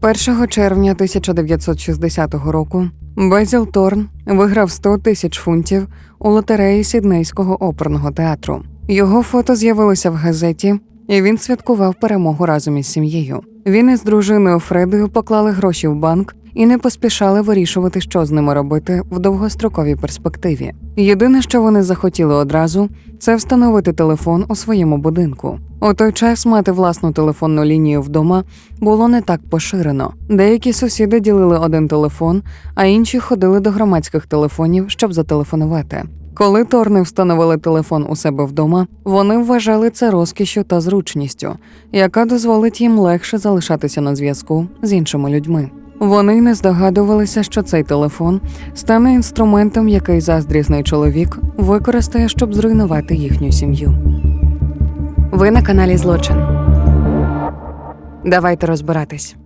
1 червня 1960 року Безіл Торн виграв 100 тисяч фунтів у лотереї Сіднейського оперного театру. Його фото з'явилося в газеті, і він святкував перемогу разом із сім'єю. Він із дружиною Фредою поклали гроші в банк і не поспішали вирішувати, що з ними робити в довгостроковій перспективі. Єдине, що вони захотіли одразу, це встановити телефон у своєму будинку. У той час мати власну телефонну лінію вдома було не так поширено. Деякі сусіди ділили один телефон, а інші ходили до громадських телефонів, щоб зателефонувати. Коли Торни встановили телефон у себе вдома, вони вважали це розкішю та зручністю, яка дозволить їм легше залишатися на зв'язку з іншими людьми. Вони не здогадувалися, що цей телефон стане інструментом, який заздрісний чоловік використає, щоб зруйнувати їхню сім'ю. Ви на каналі Злочин. Давайте розбиратись.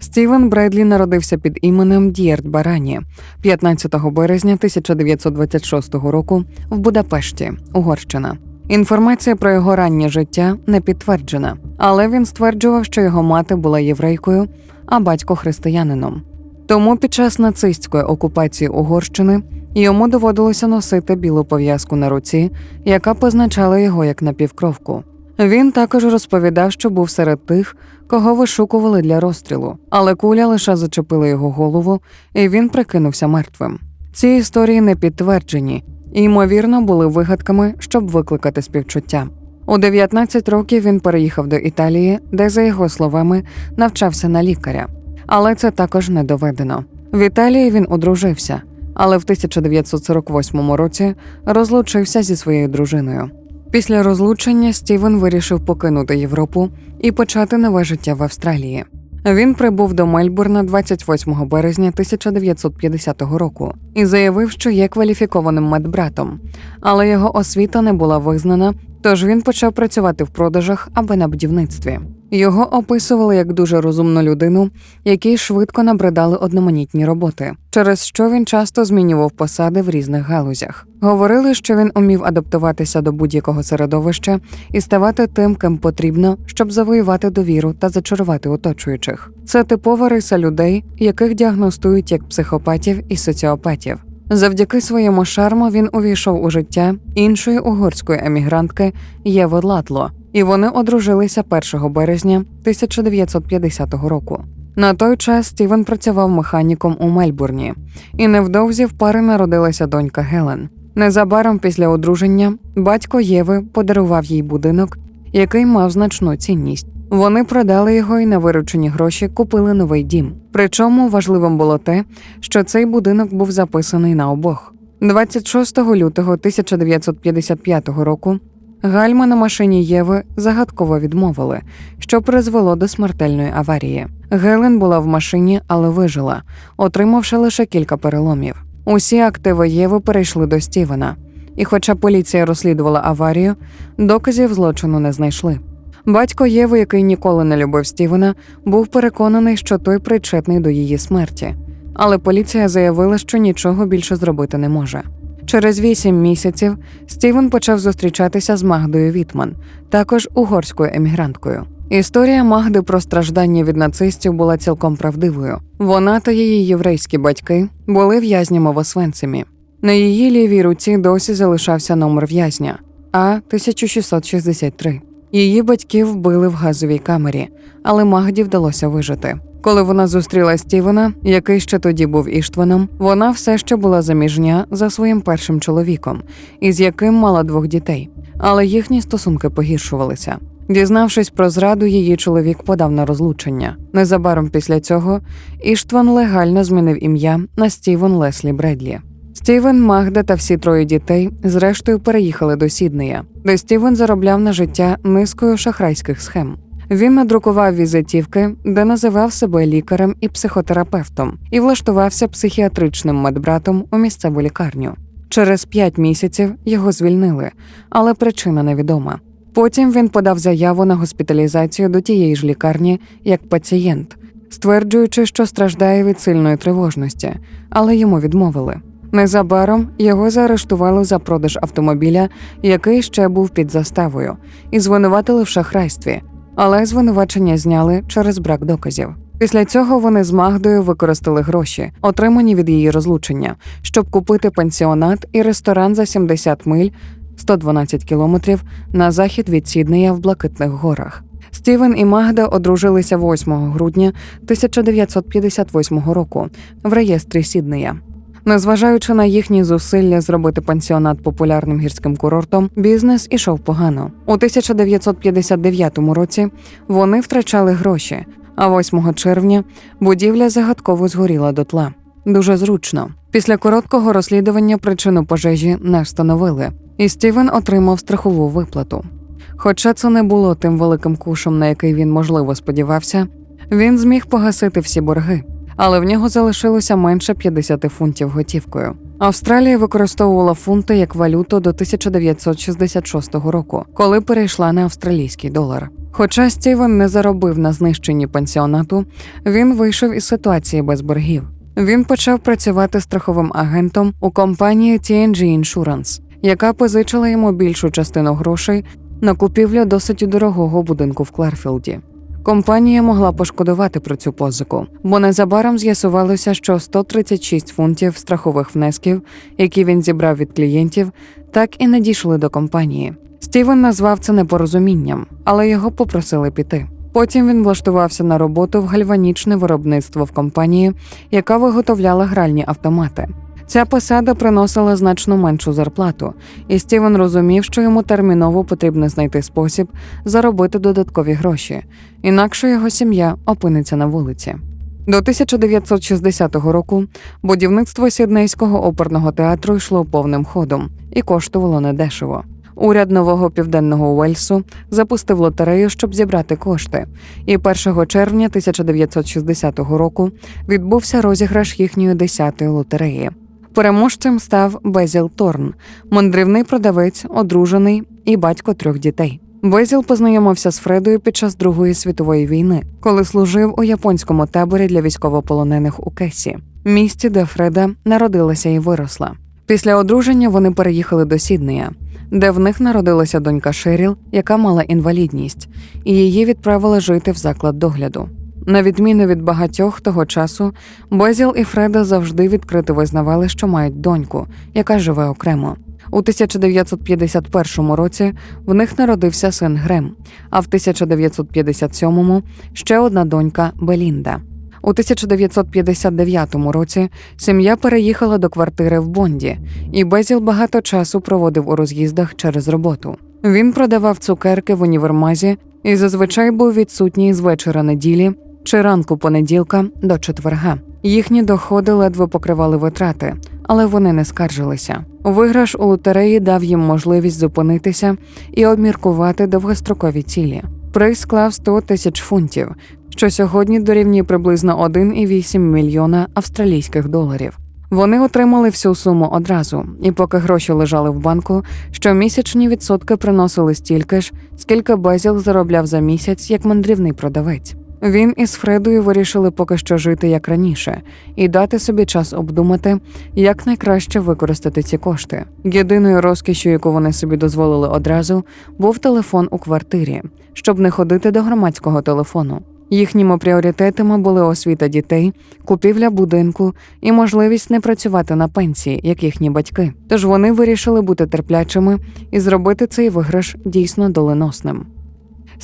Стівен Бредлі народився під іменем Дієрт Барані 15 березня 1926 року в Будапешті, Угорщина. Інформація про його раннє життя не підтверджена, але він стверджував, що його мати була єврейкою, а батько християнином. Тому під час нацистської окупації Угорщини йому доводилося носити білу пов'язку на руці, яка позначала його як напівкровку. Він також розповідав, що був серед тих, кого вишукували для розстрілу, але куля лише зачепила його голову, і він прикинувся мертвим. Ці історії не підтверджені і, ймовірно, були вигадками, щоб викликати співчуття. У 19 років він переїхав до Італії, де, за його словами, навчався на лікаря. Але це також не доведено. В Італії він одружився, але в 1948 році розлучився зі своєю дружиною. Після розлучення Стівен вирішив покинути Європу і почати нове життя в Австралії. Він прибув до Мельбурна 28 березня 1950 року і заявив, що є кваліфікованим медбратом, але його освіта не була визнана, тож він почав працювати в продажах або на будівництві. Його описували як дуже розумну людину, якій швидко набридали одноманітні роботи, через що він часто змінював посади в різних галузях. Говорили, що він умів адаптуватися до будь-якого середовища і ставати тим, ким потрібно, щоб завоювати довіру та зачарувати оточуючих. Це типова риса людей, яких діагностують як психопатів і соціопатів. Завдяки своєму шарму він увійшов у життя іншої угорської емігрантки Єви Латло, і вони одружилися 1 березня 1950 року. На той час Стівен працював механіком у Мельбурні, і невдовзі в пари народилася донька Гелен. Незабаром після одруження батько Єви подарував їй будинок, який мав значну цінність. Вони продали його і на виручені гроші купили новий дім. Причому важливим було те, що цей будинок був записаний на обох. 26 лютого 1955 року гальма на машині Єви загадково відмовили, що призвело до смертельної аварії. Гелен була в машині, але вижила, отримавши лише кілька переломів. Усі активи Єви перейшли до Стівена, і, хоча поліція розслідувала аварію, доказів злочину не знайшли. Батько Єви, який ніколи не любив Стівена, був переконаний, що той причетний до її смерті, але поліція заявила, що нічого більше зробити не може. Через вісім місяців Стівен почав зустрічатися з Магдою Вітман, також угорською емігранткою. Історія Магди про страждання від нацистів була цілком правдивою. Вона та її єврейські батьки були в'язнями в Освенцимі. На її лівій руці досі залишався номер в'язня А 1663. Її батьків вбили в газовій камері, але Магді вдалося вижити. Коли вона зустріла Стівена, який ще тоді був Іштваном, вона все ще була заміжня за своїм першим чоловіком, із яким мала двох дітей, але їхні стосунки погіршувалися. Дізнавшись про зраду, її чоловік подав на розлучення. Незабаром після цього Іштван легально змінив ім'я на Стівен Леслі Бредлі. Стівен, Магда та всі троє дітей зрештою переїхали до Сіднея, де Стівен заробляв на життя низкою шахрайських схем. Він надрукував візитівки, де називав себе лікарем і психотерапевтом, і влаштувався психіатричним медбратом у місцеву лікарню. Через п'ять місяців його звільнили, але причина невідома. Потім він подав заяву на госпіталізацію до тієї ж лікарні як пацієнт, стверджуючи, що страждає від сильної тривожності, але йому відмовили. Незабаром його заарештували за продаж автомобіля, який ще був під заставою, і звинуватили в шахрайстві. але звинувачення зняли через брак доказів. Після цього вони з Магдою використали гроші, отримані від її розлучення, щоб купити пансіонат і ресторан за 70 миль 112 кілометрів на захід від Сіднея в Блакитних горах. Стівен і Магда одружилися 8 грудня 1958 року в реєстрі Сіднея. Незважаючи на їхні зусилля зробити пансіонат популярним гірським курортом, бізнес ішов погано. У 1959 році вони втрачали гроші, а 8 червня будівля загадково згоріла дотла. Дуже зручно. Після короткого розслідування причину пожежі не встановили, і Стівен отримав страхову виплату. Хоча це не було тим великим кушем, на який він можливо сподівався, він зміг погасити всі борги, але в нього залишилося менше 50 фунтів готівкою. Австралія використовувала фунти як валюту до 1966 року, коли перейшла на австралійський долар. Хоча Стівен не заробив на знищенні пансіонату, він вийшов із ситуації без боргів. Він почав працювати страховим агентом у компанії TNG Insurance, яка позичила йому більшу частину грошей на купівлю досить дорогого будинку в Кларфілді. Компанія могла пошкодувати про цю позику, бо незабаром з'ясувалося, що 136 фунтів страхових внесків, які він зібрав від клієнтів, так і не дійшли до компанії. Стівен назвав це непорозумінням, але його попросили піти. Потім він влаштувався на роботу в гальванічне виробництво в компанії, яка виготовляла гральні автомати. Ця посада приносила значно меншу зарплату, і Стівен розумів, що йому терміново потрібно знайти спосіб заробити додаткові гроші, інакше його сім'я опиниться на вулиці. До 1960 року будівництво Сіднейського оперного театру йшло повним ходом і коштувало недешево. Уряд нового південного Уельсу запустив лотерею, щоб зібрати кошти, і 1 червня 1960 року відбувся розіграш їхньої 10-ї лотереї. Переможцем став Безіл Торн, мандрівний продавець, одружений і батько трьох дітей. Безіл познайомився з Фредою під час Другої світової війни, коли служив у японському таборі для військовополонених у Кесі, місті, де Фреда народилася і виросла. Після одруження вони переїхали до Сіднея, де в них народилася донька Шеріл, яка мала інвалідність, і її відправили жити в заклад догляду. На відміну від багатьох того часу, Безіл і Фреда завжди відкрито визнавали, що мають доньку, яка живе окремо. У 1951 році в них народився син Грем, а в 1957 ще одна донька Белінда. У 1959 році сім'я переїхала до квартири в Бонді, і Безіл багато часу проводив у роз'їздах через роботу. Він продавав цукерки в універмазі і зазвичай був відсутній з вечора неділі чи ранку понеділка до четверга. Їхні доходи ледве покривали витрати, але вони не скаржилися. Виграш у лотереї дав їм можливість зупинитися і обміркувати довгострокові цілі. Приз склав 100 тисяч фунтів, що сьогодні дорівнює приблизно 1,8 мільйона австралійських доларів. Вони отримали всю суму одразу, і поки гроші лежали в банку, щомісячні відсотки приносили стільки ж, скільки Безіл заробляв за місяць як мандрівний продавець. Він із Фредою вирішили поки що жити як раніше і дати собі час обдумати, як найкраще використати ці кошти. Єдиною розкішю, яку вони собі дозволили одразу, був телефон у квартирі, щоб не ходити до громадського телефону. Їхніми пріоритетами були освіта дітей, купівля будинку і можливість не працювати на пенсії, як їхні батьки. Тож вони вирішили бути терплячими і зробити цей виграш дійсно доленосним.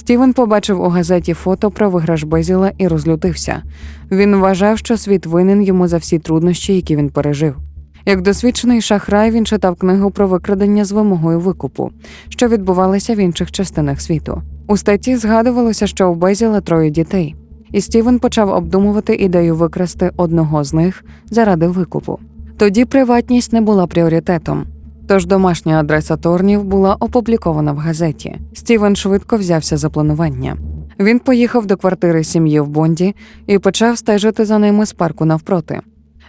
Стівен побачив у газеті фото про виграш Безіла і розлютився. Він вважав, що світ винен йому за всі труднощі, які він пережив. Як досвідчений шахрай, він читав книгу про викрадення з вимогою викупу, що відбувалися в інших частинах світу. У статті згадувалося, що у Безіла троє дітей, і Стівен почав обдумувати ідею викрасти одного з них заради викупу. Тоді приватність не була пріоритетом. Тож домашня адреса Торнів була опублікована в газеті. Стівен швидко взявся за планування. Він поїхав до квартири сім'ї в Бонді і почав стежити за ними з парку навпроти.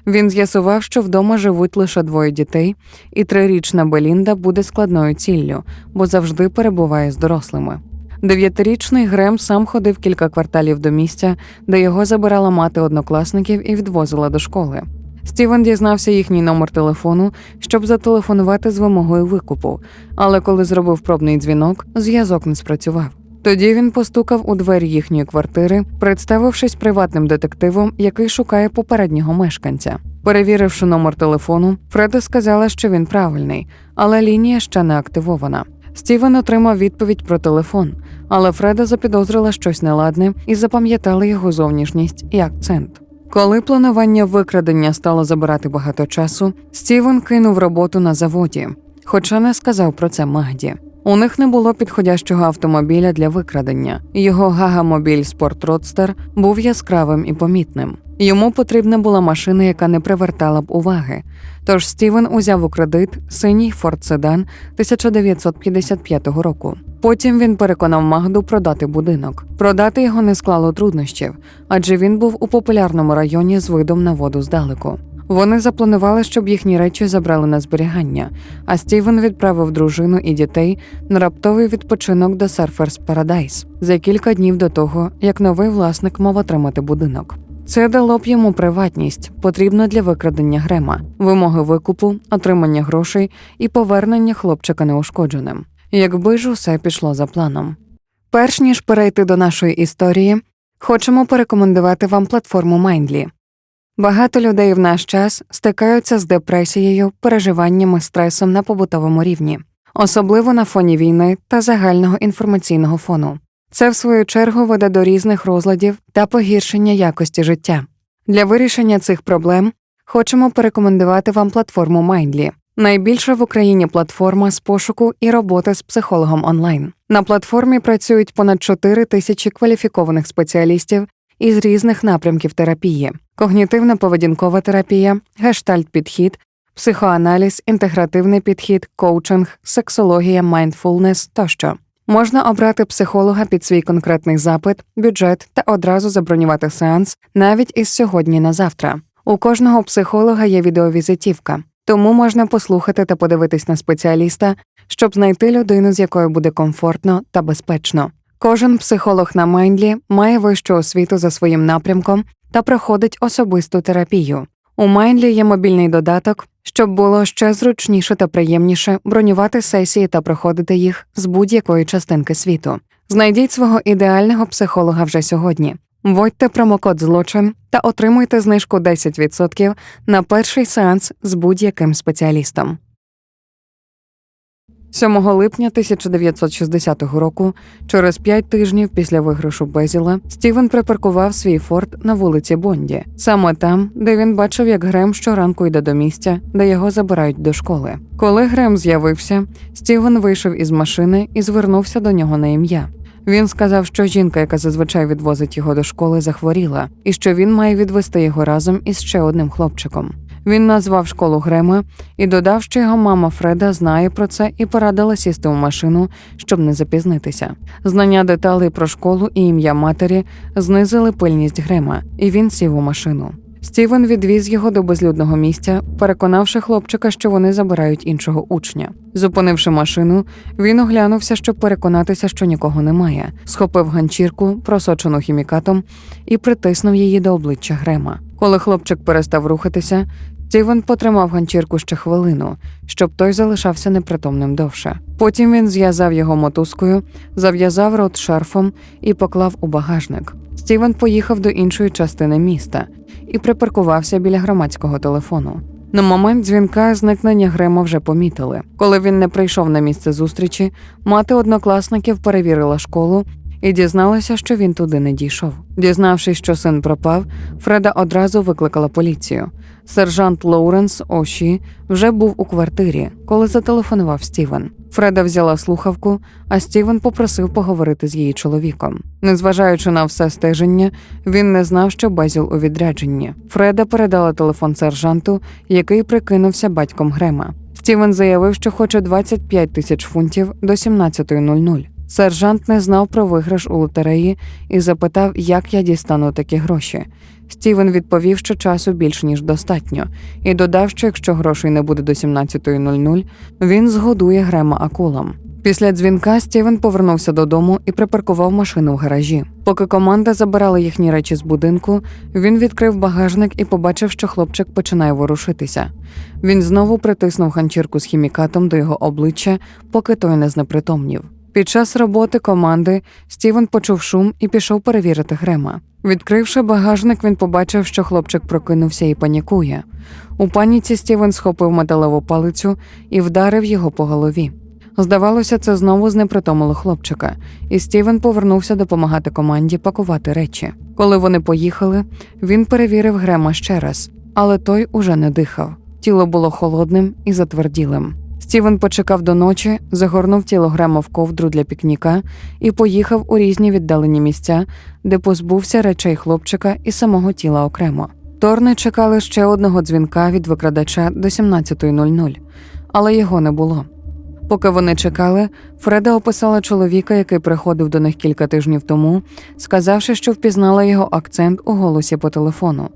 Він з'ясував, що вдома живуть лише двоє дітей, і трирічна Белінда буде складною ціллю, бо завжди перебуває з дорослими. Дев'ятирічний Грем сам ходив кілька кварталів до місця, де його забирала мати однокласників і відвозила до школи. Стівен дізнався їхній номер телефону, щоб зателефонувати з вимогою викупу, але коли зробив пробний дзвінок, зв'язок не спрацював. Тоді він постукав у двері їхньої квартири, представившись приватним детективом, який шукає попереднього мешканця. Перевіривши номер телефону, Фреда сказала, що він правильний, але лінія ще не активована. Стівен отримав відповідь про телефон, але Фреда запідозрила щось неладне і запам'ятала його зовнішність і акцент. Коли планування викрадення стало забирати багато часу, Стівен кинув роботу на заводі, хоча не сказав про це Магді. У них не було підходящого автомобіля для викрадення. Його гагамобіль Спорт Roadster був яскравим і помітним. Йому потрібна була машина, яка не привертала б уваги. Тож Стівен узяв у кредит синій Ford Sedan 1955 року. Потім він переконав Магду продати будинок. Продати його не склало труднощів, адже він був у популярному районі з видом на воду здалеку. Вони запланували, щоб їхні речі забрали на зберігання, а Стівен відправив дружину і дітей на раптовий відпочинок до Surfers Paradise за кілька днів до того, як новий власник мав отримати будинок. Це дало б йому приватність, потрібну для викрадення Грема, вимоги викупу, отримання грошей і повернення хлопчика неушкодженим. Якби ж усе пішло за планом. Перш ніж перейти до нашої історії, хочемо порекомендувати вам платформу Mindly. Багато людей в наш час стикаються з депресією, переживаннями, стресом на побутовому рівні, особливо на фоні війни та загального інформаційного фону. Це, в свою чергу, веде до різних розладів та погіршення якості життя. Для вирішення цих проблем хочемо порекомендувати вам платформу Mindly. Найбільша в Україні платформа з пошуку і роботи з психологом онлайн. На платформі працюють понад 4 тисячі кваліфікованих спеціалістів із різних напрямків терапії: когнітивно-поведінкова терапія, гештальт-підхід, психоаналіз, інтегративний підхід, коучинг, сексологія, майндфулнес тощо. Можна обрати психолога під свій конкретний запит, бюджет та одразу забронювати сеанс навіть із сьогодні на завтра. У кожного психолога є відеовізитівка, тому можна послухати та подивитись на спеціаліста, щоб знайти людину, з якою буде комфортно та безпечно. Кожен психолог на Майндлі має вищу освіту за своїм напрямком та проходить особисту терапію. У Майндлі є мобільний додаток, щоб було ще зручніше та приємніше бронювати сесії та проходити їх з будь-якої частинки світу. Знайдіть свого ідеального психолога вже сьогодні. Вводьте промокод злочин та отримуйте знижку 10% на перший сеанс з будь-яким спеціалістом. 7 липня 1960 року, через п'ять тижнів після виграшу Безіла, Стівен припаркував свій форт на вулиці Бонді, саме там, де він бачив, як Грем щоранку йде до місця, де його забирають до школи. Коли Грем з'явився, Стівен вийшов із машини і звернувся до нього на ім'я. Він сказав, що жінка, яка зазвичай відвозить його до школи, захворіла, і що він має відвести його разом із ще одним хлопчиком. Він назвав школу Грема і додав, що його мама Фреда знає про це і порадила сісти у машину, щоб не запізнитися. Знання деталей про школу і ім'я матері знизили пильність Грема, і він сів у машину. Стівен відвіз його до безлюдного місця, переконавши хлопчика, що вони забирають іншого учня. Зупинивши машину, він оглянувся, щоб переконатися, що нікого немає, схопив ганчірку, просочену хімікатом, і притиснув її до обличчя Грема. Коли хлопчик перестав рухатися, Стівен потримав ганчірку ще хвилину, щоб той залишався непритомним довше. Потім він зв'язав його мотузкою, зав'язав рот шарфом і поклав у багажник. Стівен поїхав до іншої частини міста і припаркувався біля громадського телефону. На момент дзвінка зникнення Грема вже помітили. Коли він не прийшов на місце зустрічі, мати однокласників перевірила школу і дізналася, що він туди не дійшов. Дізнавшись, що син пропав, Фреда одразу викликала поліцію. Сержант Лоуренс Оші вже був у квартирі, коли зателефонував Стівен. Фреда взяла слухавку, а Стівен попросив поговорити з її чоловіком. Незважаючи на все стеження, він не знав, що Безіл у відрядженні. Фреда передала телефон сержанту, який прикинувся батьком Грема. Стівен заявив, що хоче 25 тисяч фунтів до 17.00. Сержант не знав про виграш у лотереї і запитав, як я дістану такі гроші. Стівен відповів, що часу більш ніж достатньо, і додав, що якщо грошей не буде до 17.00, він згодує Грема акулам. Після дзвінка Стівен повернувся додому і припаркував машину в гаражі. Поки команда забирала їхні речі з будинку, він відкрив багажник і побачив, що хлопчик починає ворушитися. Він знову притиснув ганчірку з хімікатом до його обличчя, поки той не знепритомнів. Під час роботи команди Стівен почув шум і пішов перевірити Грема. Відкривши багажник, він побачив, що хлопчик прокинувся і панікує. У паніці Стівен схопив металеву палицю і вдарив його по голові. Здавалося, це знову знепритомило хлопчика, і Стівен повернувся допомагати команді пакувати речі. Коли вони поїхали, він перевірив Грема ще раз, але той уже не дихав. Тіло було холодним і затверділим. Стівен почекав до ночі, загорнув тіло Грема в ковдру для пікніка і поїхав у різні віддалені місця, де позбувся речей хлопчика і самого тіла окремо. Торни чекали ще одного дзвінка від викрадача до 17.00, але його не було. Поки вони чекали, Фреда описала чоловіка, який приходив до них кілька тижнів тому, сказавши, що впізнала його акцент у голосі по телефону.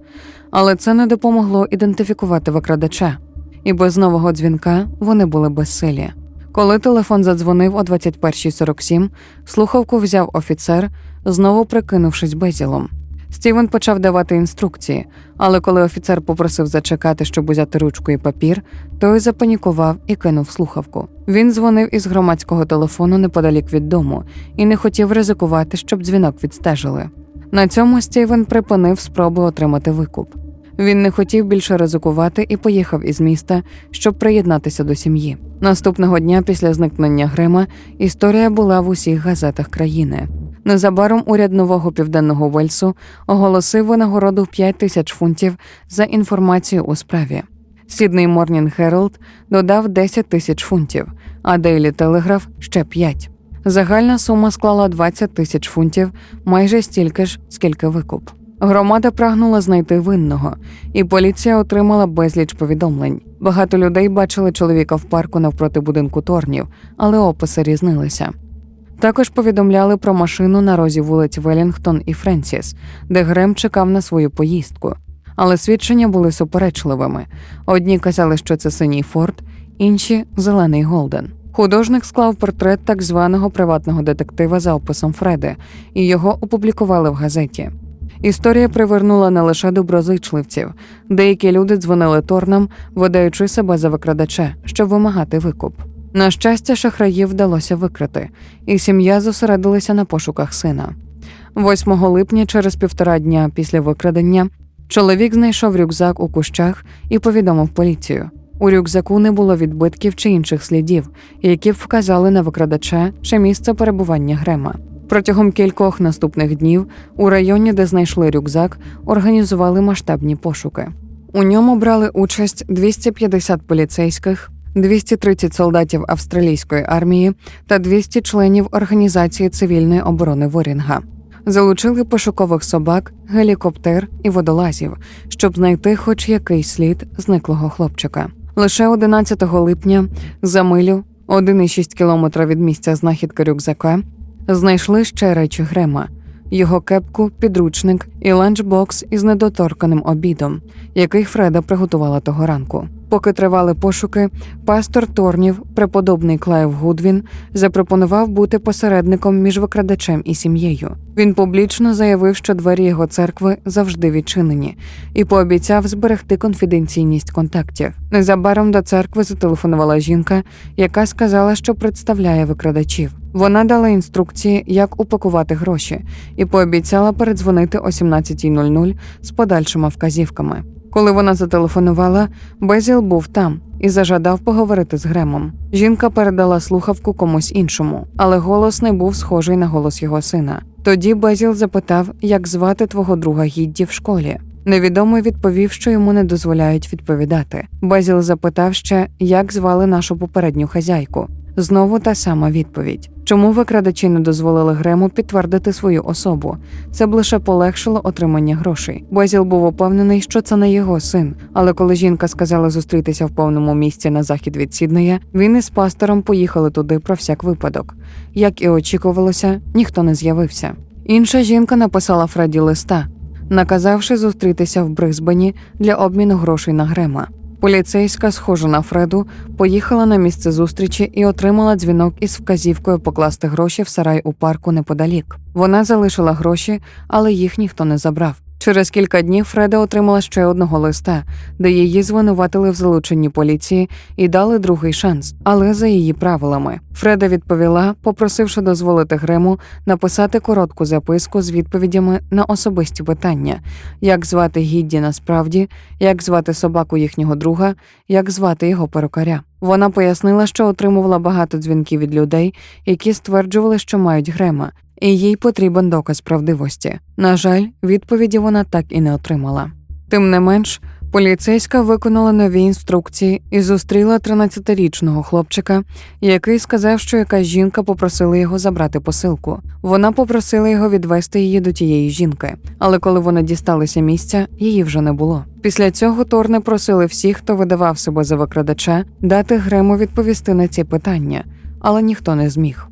Але це не допомогло ідентифікувати викрадача, і без нового дзвінка вони були безсилі. Коли телефон задзвонив о 21.47, слухавку взяв офіцер, знову прикинувшись безілом. Стівен почав давати інструкції, але коли офіцер попросив зачекати, щоб узяти ручку і папір, той запанікував і кинув слухавку. Він дзвонив із громадського телефону неподалік від дому і не хотів ризикувати, щоб дзвінок відстежили. На цьому Стівен припинив спроби отримати викуп. Він не хотів більше ризикувати і поїхав із міста, щоб приєднатися до сім'ї. Наступного дня після зникнення Грима історія була в усіх газетах країни. Незабаром уряд нового південного Вельсу оголосив винагороду в 5 тисяч фунтів за інформацію у справі. Сідний Морнінг Хералд додав 10 тисяч фунтів, а Дейлі Телеграф ще 5. Загальна сума склала 20 тисяч фунтів, майже стільки ж, скільки викуп. Громада прагнула знайти винного, і поліція отримала безліч повідомлень. Багато людей бачили чоловіка в парку навпроти будинку Торнів, але описи різнилися. Також повідомляли про машину на розі вулиць Велінгтон і Френсіс, де Грем чекав на свою поїздку. Але свідчення були суперечливими. Одні казали, що це синій Форд, інші зелений Голден. Художник склав портрет так званого приватного детектива за описом Фреди, і його опублікували в газеті. Історія привернула не лише доброзичливців. Деякі люди дзвонили торнам, видаючи себе за викрадача, щоб вимагати викуп. На щастя, шахраїв вдалося викрити, і сім'я зосередилася на пошуках сина. 8 липня, через півтора дня після викрадення, чоловік знайшов рюкзак у кущах і повідомив поліцію. У рюкзаку не було відбитків чи інших слідів, які б вказали на викрадача чи місце перебування Грема. Протягом кількох наступних днів у районі, де знайшли рюкзак, організували масштабні пошуки. У ньому брали участь 250 поліцейських, 230 солдатів австралійської армії та 200 членів організації цивільної оборони Ворінга. Залучили пошукових собак, гелікоптер і водолазів, щоб знайти хоч якийсь слід зниклого хлопчика. Лише 11 липня за милю, 1,6 кілометра від місця знахідки рюкзака, знайшли ще речі Грема, його кепку, підручник і ланчбокс із недоторканим обідом, який Фреда приготувала того ранку. Поки тривали пошуки, пастор Торнів, преподобний Клайв Гудвін, запропонував бути посередником між викрадачем і сім'єю. Він публічно заявив, що двері його церкви завжди відчинені, і пообіцяв зберегти конфіденційність контактів. Незабаром до церкви зателефонувала жінка, яка сказала, що представляє викрадачів. Вона дала інструкції, як упакувати гроші, і пообіцяла передзвонити о 17.00 з подальшими вказівками. Коли вона зателефонувала, Безіл був там і зажадав поговорити з Гремом. Жінка передала слухавку комусь іншому, але голос не був схожий на голос його сина. Тоді Безіл запитав, як звати твого друга Гідді в школі. Невідомий відповів, що йому не дозволяють відповідати. Безіл запитав ще, як звали нашу попередню хазяйку. Знову та сама відповідь. Чому викрадачі не дозволили Грему підтвердити свою особу? Це б лише полегшило отримання грошей. Безіл був упевнений, що це не його син. Але коли жінка сказала зустрітися в повному місці на захід від Сіднея, він із пастором поїхали туди про всяк випадок. Як і очікувалося, ніхто не з'явився. Інша жінка написала Фредді листа, наказавши зустрітися в Брисбені для обміну грошей на Грема. Поліцейська, схожа на Фреду, поїхала на місце зустрічі і отримала дзвінок із вказівкою покласти гроші в сарай у парку неподалік. Вона залишила гроші, але їх ніхто не забрав. Через кілька днів Фреда отримала ще одного листа, де її звинуватили в залученні поліції і дали другий шанс, але за її правилами. Фреда відповіла, попросивши дозволити Грему написати коротку записку з відповідями на особисті питання: як звати Гідді насправді, як звати собаку їхнього друга, як звати його перукаря. Вона пояснила, що отримувала багато дзвінків від людей, які стверджували, що мають Грема, і їй потрібен доказ правдивості. На жаль, відповіді вона так і не отримала. Тим не менш, поліцейська виконала нові інструкції і зустріла 13-річного хлопчика, який сказав, що якась жінка попросила його забрати посилку. Вона попросила його відвести її до тієї жінки, але коли вони дісталися місця, її вже не було. Після цього Торни просили всіх, хто видавав себе за викрадача, дати Грему відповісти на ці питання, але ніхто не зміг.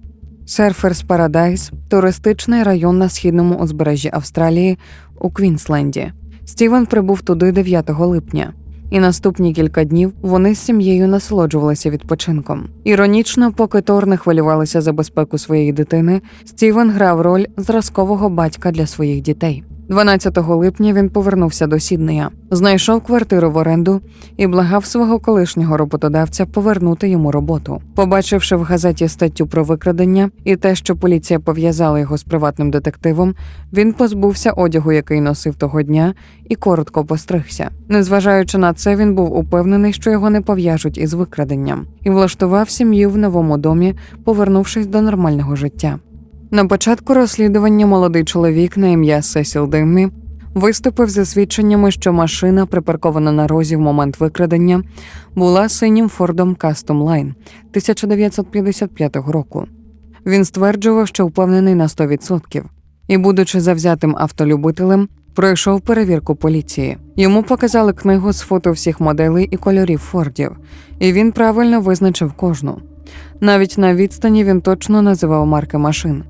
Серферс Парадайз туристичний район на східному узбережжі Австралії у Квінсленді. Стівен прибув туди 9 липня, і наступні кілька днів вони з сім'єю насолоджувалися відпочинком. Іронічно, поки Тор не хвилювалися за безпеку своєї дитини, Стівен грав роль зразкового батька для своїх дітей. 12 липня він повернувся до Сіднея, знайшов квартиру в оренду і благав свого колишнього роботодавця повернути йому роботу. Побачивши в газеті статтю про викрадення і те, що поліція пов'язала його з приватним детективом, він позбувся одягу, який носив того дня, і коротко постригся. Незважаючи на це, він був упевнений, що його не пов'яжуть із викраденням, і влаштував сім'ю в новому домі, повернувшись до нормального життя. На початку розслідування молодий чоловік на ім'я Сесіл Деммі виступив зі свідченнями, що машина, припаркована на розі в момент викрадення, була синім Фордом Custom Line 1955 року. Він стверджував, що впевнений на 100%. і, будучи завзятим автолюбителем, пройшов перевірку поліції. Йому показали книгу з фото всіх моделей і кольорів Фордів, і він правильно визначив кожну. Навіть на відстані він точно називав марки машин.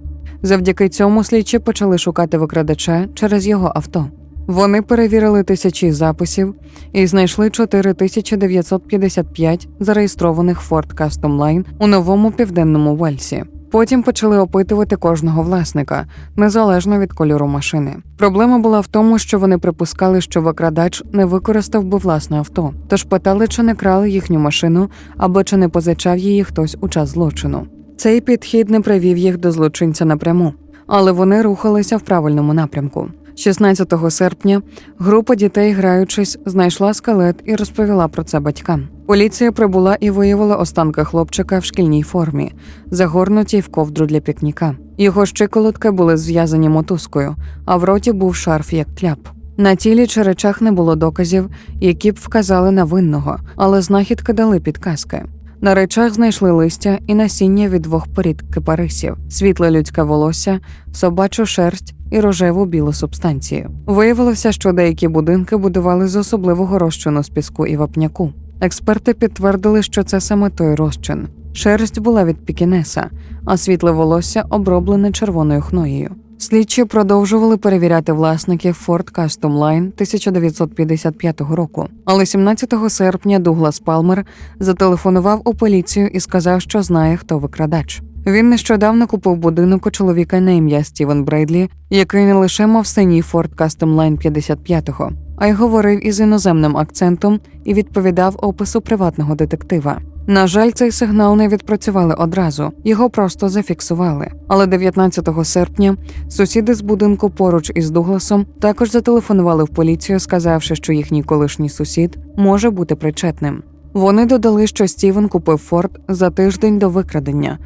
Завдяки цьому слідчі почали шукати викрадача через його авто. Вони перевірили тисячі записів і знайшли 4955 зареєстрованих Ford Custom Line у новому південному Вельсі. Потім почали опитувати кожного власника, незалежно від кольору машини. Проблема була в тому, що вони припускали, що викрадач не використав би власне авто, тож питали, чи не крали їхню машину або чи не позичав її хтось у час злочину. Цей підхід не привів їх до злочинця напряму, але вони рухалися в правильному напрямку. 16 серпня група дітей, граючись, знайшла скелет і розповіла про це батькам. Поліція прибула і виявила останки хлопчика в шкільній формі, загорнуті в ковдру для пікніка. Його щиколотки були зв'язані мотузкою, а в роті був шарф як кляп. На тілі чи речах не було доказів, які б вказали на винного, але знахідки дали підказки. На речах знайшли листя і насіння від двох порід кипарисів, світле людське волосся, собачу шерсть і рожеву білу субстанцію. Виявилося, що деякі будинки будували з особливого розчину з піску і вапняку. Експерти підтвердили, що це саме той розчин. Шерсть була від пікінеса, а світле волосся оброблене червоною хноєю. Слідчі продовжували перевіряти власників Ford Custom Line 1955 року. Але 17 серпня Дуглас Палмер зателефонував у поліцію і сказав, що знає, хто викрадач. Він нещодавно купив будинок у чоловіка на ім'я Стівен Брейдлі, який не лише мав синій Ford Custom Line 55-го, а й говорив із іноземним акцентом і відповідав опису приватного детектива. На жаль, цей сигнал не відпрацювали одразу, його просто зафіксували. Але 19 серпня сусіди з будинку поруч із Дугласом також зателефонували в поліцію, сказавши, що їхній колишній сусід може бути причетним. Вони додали, що Стівен купив Форд за тиждень до викрадення,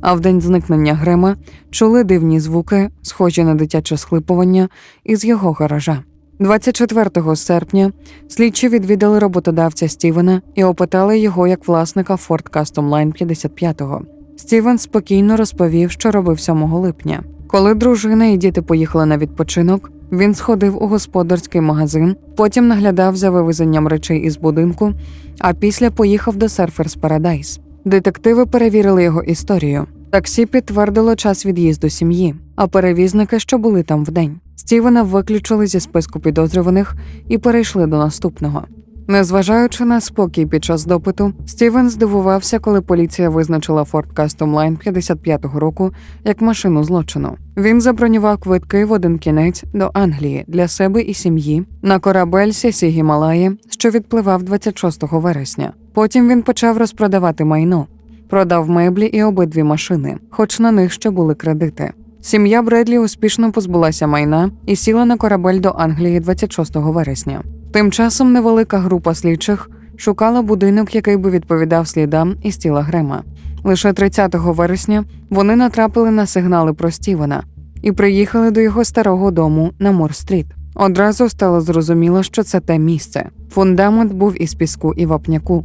а в день зникнення Грема чули дивні звуки, схожі на дитяче схлипування, із його гаража. 24 серпня слідчі відвідали роботодавця Стівена і опитали його як власника Ford Custom Line 55-го. Стівен спокійно розповів, що робив 7 липня. Коли дружина і діти поїхали на відпочинок, він сходив у господарський магазин, потім наглядав за вивезенням речей із будинку, а після поїхав до Surfers Paradise. Детективи перевірили його історію. Таксі підтвердило час від'їзду сім'ї, а перевізники, що були там вдень. Стівена виключили зі списку підозрюваних і перейшли до наступного. Незважаючи на спокій під час допиту, Стівен здивувався, коли поліція визначила Ford Custom Line 55-го року як машину злочину. Він забронював квитки в один кінець до Англії для себе і сім'ї на корабель Сісі Гімалаї, що відпливав 26 вересня. Потім він почав розпродавати майно, продав меблі і обидві машини, хоч на них ще були кредити. Сім'я Бредлі успішно позбулася майна і сіла на корабель до Англії 26 вересня. Тим часом невелика група слідчих шукала будинок, який би відповідав слідам із тіла Грема. Лише 30 вересня вони натрапили на сигнали про Стівена і приїхали до його старого дому на Мор-стріт. Одразу стало зрозуміло, що це те місце. Фундамент був із піску і вапняку,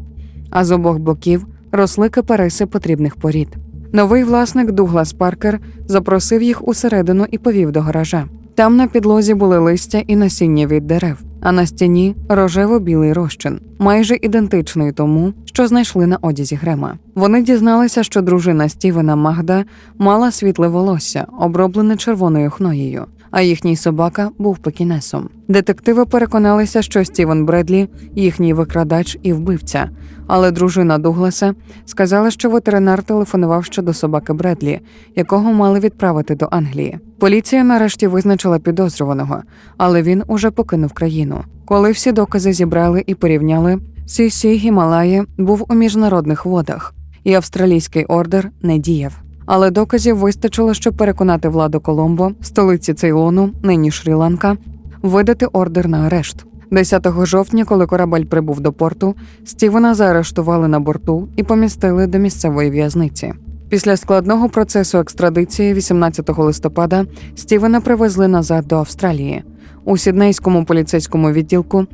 а з обох боків росли кипариси потрібних порід. Новий власник Дуглас Паркер запросив їх усередину і повів до гаража. Там на підлозі були листя і насіння від дерев, а на стіні рожево-білий розчин, майже ідентичний тому, що знайшли на одязі Грема. Вони дізналися, що дружина Стівена Магда мала світле волосся, оброблене червоною хноєю, а їхній собака був пекінесом. Детективи переконалися, що Стівен Бредлі їхній викрадач і вбивця, але дружина Дугласа сказала, що ветеринар телефонував щодо собаки Бредлі, якого мали відправити до Англії. Поліція нарешті визначила підозрюваного, але він уже покинув країну. Коли всі докази зібрали і порівняли, Сісі Гімалаї був у міжнародних водах, і австралійський ордер не діяв. Але доказів вистачило, щоб переконати владу Коломбо, столиці Цейлону, нині Шрі-Ланка, видати ордер на арешт. 10 жовтня, коли корабель прибув до порту, Стівена заарештували на борту і помістили до місцевої в'язниці. Після складного процесу екстрадиції 18 листопада Стівена привезли назад до Австралії. У сіднейському поліцейському відділку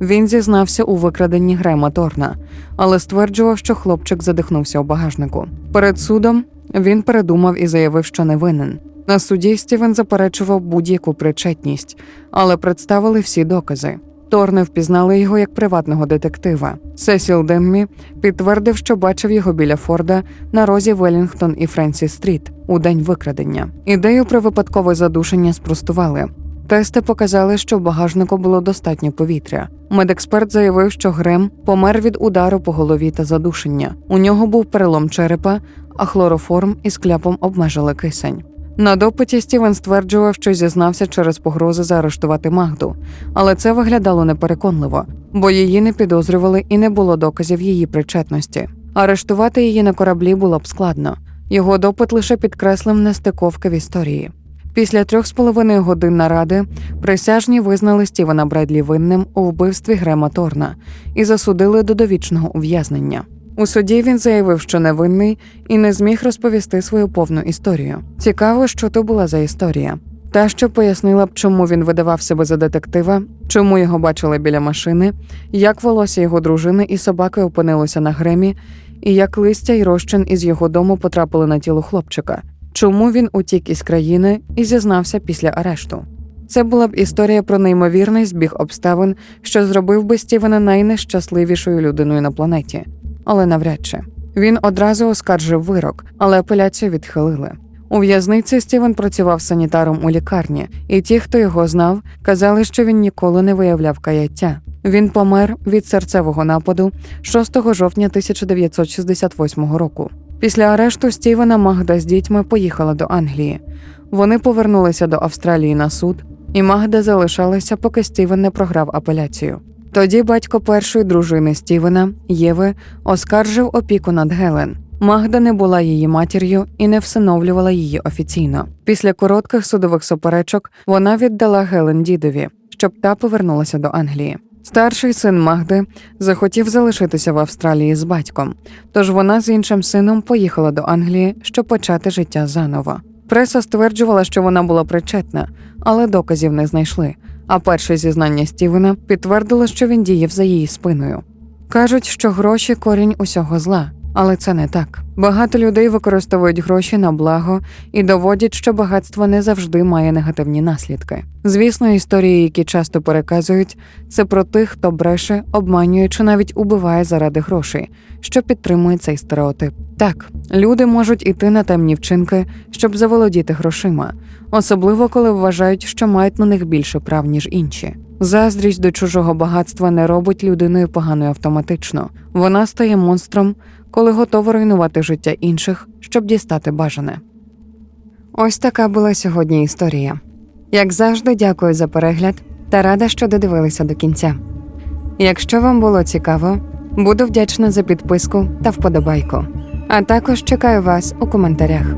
він зізнався у викраденні Грема Торна, але стверджував, що хлопчик задихнувся у багажнику. Перед судом він передумав і заявив, що не винен. На суді Стівен заперечував будь-яку причетність, але представили всі докази. Торни впізнали його як приватного детектива. Сесіл Деммі підтвердив, що бачив його біля Форда на розі Велінгтон і Френсі Стріт у день викрадення. Ідею про випадкове задушення спростували. Тести показали, що в багажнику було достатньо повітря. Медексперт заявив, що Грем помер від удару по голові та задушення. У нього був перелом черепа, а хлороформ із кляпом обмежили кисень. На допиті Стівен стверджував, що зізнався через погрози заарештувати Магду, але це виглядало непереконливо, бо її не підозрювали і не було доказів її причетності. Арештувати її на кораблі було б складно. Його допит лише підкреслив нестиковки в історії. Після трьох з половиною годин наради присяжні визнали Стівена Бредлі винним у вбивстві Грема Торна і засудили до довічного ув'язнення. У суді він заявив, що невинний і не зміг розповісти свою повну історію. Цікаво, що то була за історія. Та, що пояснила б, чому він видавав себе за детектива, чому його бачили біля машини, як волосся його дружини і собаки опинилося на гремі, і як листя й розчин із його дому потрапили на тіло хлопчика, чому він утік із країни і зізнався після арешту. Це була б історія про неймовірний збіг обставин, що зробив би Стівена найнещасливішою людиною на планеті, але навряд чи він одразу оскаржив вирок, але апеляцію відхилили. У в'язниці Стівен працював санітаром у лікарні, і ті, хто його знав, казали, що він ніколи не виявляв каяття. Він помер від серцевого нападу 6 жовтня 1968 року. Після арешту Стівена Магда з дітьми поїхала до Англії. Вони повернулися до Австралії на суд, і Магда залишалася, поки Стівен не програв апеляцію. Тоді батько першої дружини Стівена, Єви, оскаржив опіку над Гелен. Магда не була її матір'ю і не всиновлювала її офіційно. Після коротких судових суперечок вона віддала Гелен дідові, щоб та повернулася до Англії. Старший син Магди захотів залишитися в Австралії з батьком, тож вона з іншим сином поїхала до Англії, щоб почати життя заново. Преса стверджувала, що вона була причетна, але доказів не знайшли. А перше зізнання Стівена підтвердило, що він діяв за її спиною. Кажуть, що гроші корінь усього зла, але це не так. Багато людей використовують гроші на благо і доводять, що багатство не завжди має негативні наслідки. Звісно, історії, які часто переказують, це про тих, хто бреше, обманює чи навіть убиває заради грошей, що підтримує цей стереотип. Так, люди можуть іти на темні вчинки, щоб заволодіти грошима, особливо коли вважають, що мають на них більше прав ніж інші. Заздрість до чужого багатства не робить людиною поганою автоматично. Вона стає монстром, коли готова руйнувати життя інших, щоб дістати бажане. Ось така була сьогодні історія. Як завжди, дякую за перегляд та рада, що додивилися до кінця. Якщо вам було цікаво, буду вдячна за підписку та вподобайку. А також чекаю вас у коментарях.